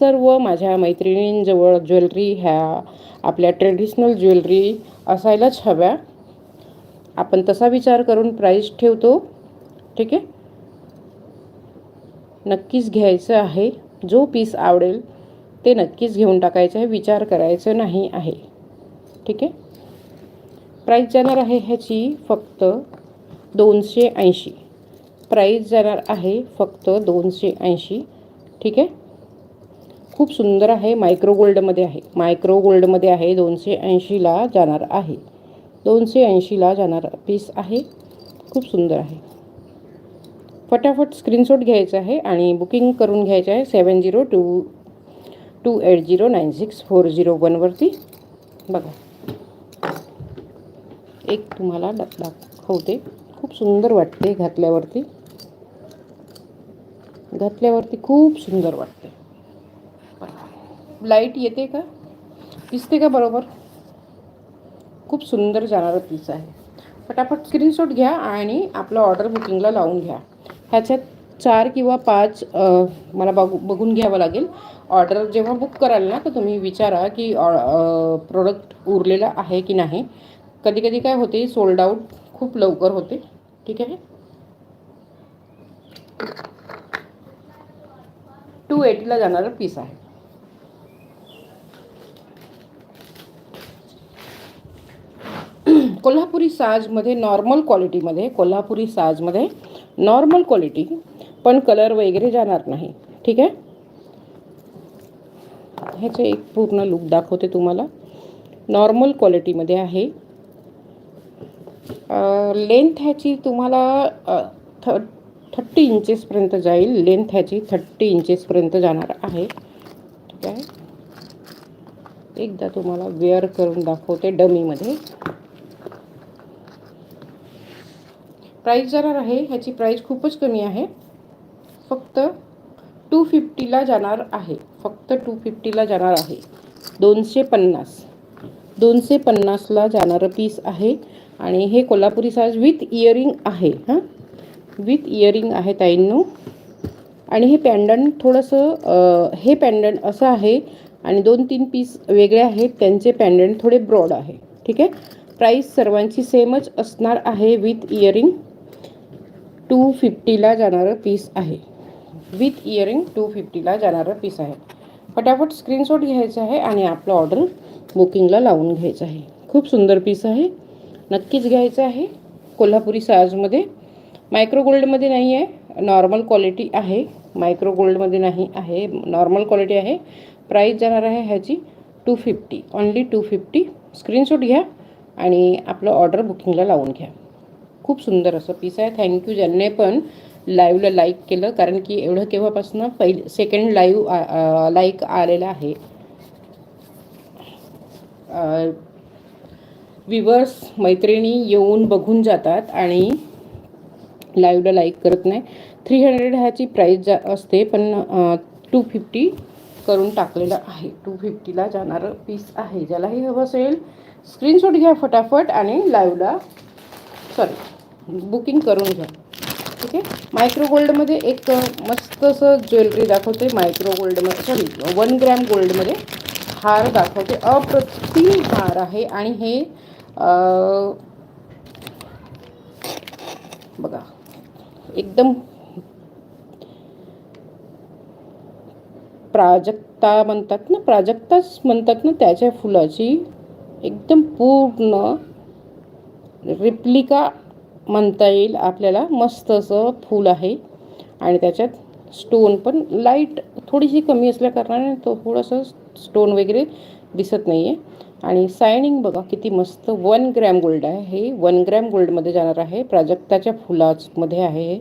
सर्व माझ्या मैत्रिणींजवळ ज्वेलरी ह्या आपल्या ट्रेडिशनल ज्वेलरी असायलाच हव्या. आपण तसा विचार करून प्राईस ठेवतो. ठीक आहे? नक्कीच घ्यायचं आहे. जो पीस आवडेल ते नक्कीच घेऊन टाकायचं आहे. विचार करायचं नाही आहे. ठीक आहे? प्राईस जाणार आहे ह्याची फक्त दोनशे ऐंशी. प्राईस जाणार आहे फक्त दोनशे ऐंशी. ठीक आहे? खूप सुंदर आहे मायक्रो गोल्डमध्ये आहे. मायक्रो गोल्डमध्ये आहे दोनशे ऐंशीला जाणार आहे. दोनशे ऐंशीला जाणार पीस आहे. खूप सुंदर आहे. फटाफट स्क्रीनशॉट घ्यायचा आहे आणि बुकिंग करून घ्यायचं आहे seven zero two two eight zero nine six four zero वनवरती बघा. एक तुम्हाला दाखवते. खूप सुंदर वाटते घातल्यावरती. घातल्यावरती खूप सुंदर वाटते. लाइट येते का? दिसते का बरोबर? खूप सुंदर जाणारं पीस आहे. फटाफट स्क्रीनशॉट घ्या आणि आपलं ऑर्डर बुकिंगला लावून घ्या. ह्याच्यात चार किंवा पाच मला बघू बघून घ्यावं लागेल. ऑर्डर जेव्हा बुक कराल ना तर तुम्ही विचारा की प्रोडक्ट उरलेलं आहे की नाही. कधी कधी काय होते सोल्ड आऊट खूप लवकर होते. ठीक आहे? टू एटीला जाणारं पीस आहे. कोल्हापुरी साजमध्ये नॉर्मल क्वालिटीमध्ये कोल्हापुरी साजमध्ये नॉर्मल क्वालिटी पण कलर वगैरे जाणार नाही. ठीक आहे? ह्याचे एक पूर्ण लुक दाखवते तुम्हाला. नॉर्मल क्वालिटीमध्ये आहे. लेंथ ह्याची तुम्हाला थ थर्टी इंचेसपर्यंत जाईल. लेंथ ह्याची थर्टी इंचेसपर्यंत जाणार आहे. ठीक आहे? एकदा तुम्हाला वेअर करून दाखवते डमीमध्ये. प्राईस जाणार आहे ह्याची प्राईस खूपच कमी आहे. फक्त टू फिफ्टीला जाणार आहे. फक्त टू फिफ्टीला जाणार आहे. दोनशे पन्नास. दोनशे पन्नासला जाणारं पीस आहे. आणि हे कोल्हापुरी साज विथ इयरिंग आहे हां. विथ इयरिंग आहे ताईंनो. आणि हे पॅन्डंट थोडंसं हे पॅन्डंट असं आहे आणि दोन तीन पीस वेगळे आहेत. त्यांचे पॅन्डंट थोडे ब्रॉड आहे. ठीक आहे? प्राईस सर्वांची सेमच असणार आहे विथ इयरिंग टू फिफ्टीला जाणारं पीस आहे. विथ इयरिंग टू फिफ्टीला जाणारं पीस आहे. फटाफट स्क्रीनशॉट घ्यायचं आहे आणि आपलं ऑर्डर बुकिंगला लावून घ्यायचं आहे. खूप सुंदर पीस आहे. नक्कीच घ्यायचं आहे. कोल्हापुरी साजमध्ये. मायक्रो गोल्डमध्ये नाही आहे. नॉर्मल क्वालिटी आहे. मायक्रो गोल्डमध्ये नाही आहे. नॉर्मल क्वालिटी आहे. प्राईस जाणार आहे ह्याची two fifty. Only two fifty. Screenshot घ्या आणि आपलं ऑर्डर बुकिंगला लावून घ्या. खूप सुंदर असं पीस आहे. थँक्यू ज्यांनी पण लाईव्हला लाईक केलं कारण की एवढं केव्हापासून पहिले सेकंड लाईव्ह लाईक आलेलं आहे. विवर्स मैत्रिणी येऊन बघून जातात आणि लाईव्हला लाईक करत नाही. थ्री हंड्रेड ह्याची प्राईस जा असते पण टू फिफ्टी करून टाकलेलं आहे. टू फिफ्टीला जाणारं पीस आहे. ज्यालाही हवं असेल स्क्रीनशॉट घ्या फटाफट आणि लाईव्हला सॉरी बुकिंग करून घ्या. ठीक आहे? मायक्रो गोल्डमध्ये एक मस्त असं ज्वेलरी दाखवते मायक्रो गोल्डमध्ये सॉरी वन ग्रॅम गोल्डमध्ये हार दाखवते. अप्रतिम हार आहे आणि हे बघा. एकदम प्राजक्ता म्हणतात ना प्राजक्ताच म्हणतात ना त्याच्या फुलाची. एकदम पूर्ण रिप्लिका म्हणता येईल. आपल्याला मस्त असं फूल आहे. आणि त्याच्यात स्टोन पण लाइट थोडीशी कमी असल्याकारणाने तो थोडंसं स्टोन वगैरे दिसत नाही आहे आणि सायनिंग बघा किती मस्त वन ग्रॅम गोल्ड आहे. हे वन ग्रॅम गोल्डमध्ये जाणार आहे. प्राजक्ताच्या फुलामध्ये आहे हे.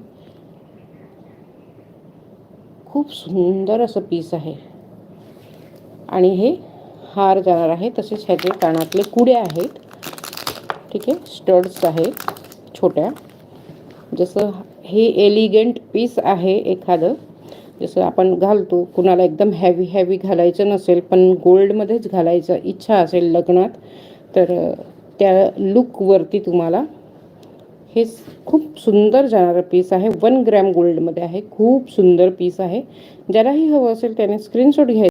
खूप सुंदर असं पीस आहे. आणि हे हार जाणार आहे. तसेच ह्याचे कानातले कुडे आहेत. ठीक आहे? स्टड्स आहे छोट्या. जसं हे एलिगंट पीस आहे एखादं जसं आपण घालतो कुणाला एकदम हॅवी हॅवी घालायचं नसेल पण गोल्डमध्येच घालायचं इच्छा असेल लग्नात तर त्या लुकवरती तुम्हाला हे खूप सुंदर जाणारं पीस आहे. वन ग्रॅम गोल्डमध्ये आहे. खूप सुंदर पीस आहे. ज्यालाही हवं असेल त्याने स्क्रीनशॉट घ्यायचं.